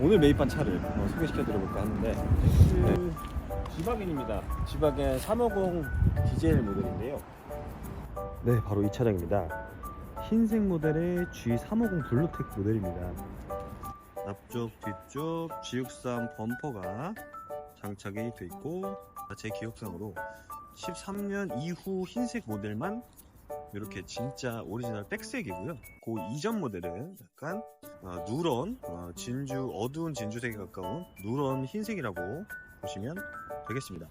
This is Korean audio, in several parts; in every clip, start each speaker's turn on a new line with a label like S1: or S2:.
S1: 오늘 매입한 차를 어, 소개시켜 드려볼까 하는데 네. 지바겐입니다. 지바겐 350 디젤 모델인데요. 네, 바로 이 차량입니다. 흰색 모델의 G350 블루텍 모델입니다. 앞쪽, 뒤쪽 G63 범퍼가 장착이 돼 있고 제 기억상으로 13년 이후 흰색 모델만 이렇게 진짜 오리지널 백색이고요. 그 이전 모델은 약간 어, 누런 어, 진주 어두운 진주색에 가까운 누런 흰색이라고 보시면 되겠습니다.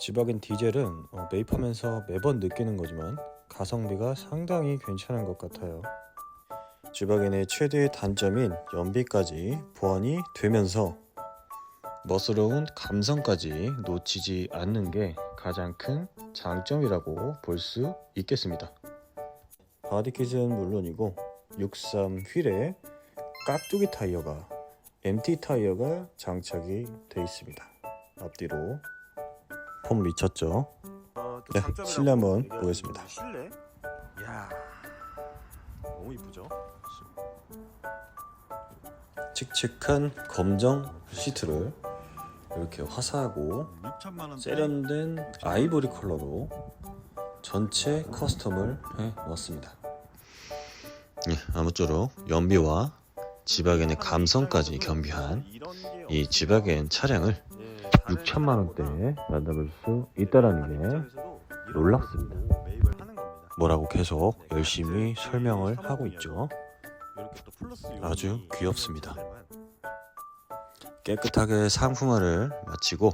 S1: 지바겐 디젤은 어, 매입하면서 매번 느끼는 거지만 가성비가 상당히 괜찮은 것 같아요. 지바겐의 최대의 단점인 연비까지 보완이 되면서 멋스러운 감성까지 놓치지 않는 게 가장 큰 장점이라고 볼 수 있겠습니다. 바디키즈는 물론이고 63 휠에 깍두기 타이어가 MT 타이어가 장착이 되어 있습니다. 앞뒤로 폼 미쳤죠? 네, 실내 한번 보겠습니다. 실내? 이야, 너무 이쁘죠? 칙칙한 검정 시트를 이렇게 화사하고 세련된 아이보리 컬러로 전체 커스텀을 해 놓았습니다. 예, 아무쪼록 연비와 지바겐의 감성까지 겸비한 이 지바겐 차량을 6천만 원대에 만나볼 수 있다라는 게 놀랍습니다. 뭐라고 계속 열심히 설명을 하고 있죠. 아주 귀엽습니다. 깨끗하게 상품화를 마치고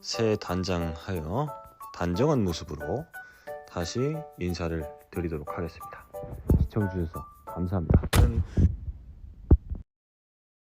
S1: 새 단장하여 단정한 모습으로 다시 인사를 드리도록 하겠습니다. 시청해주셔서 감사합니다.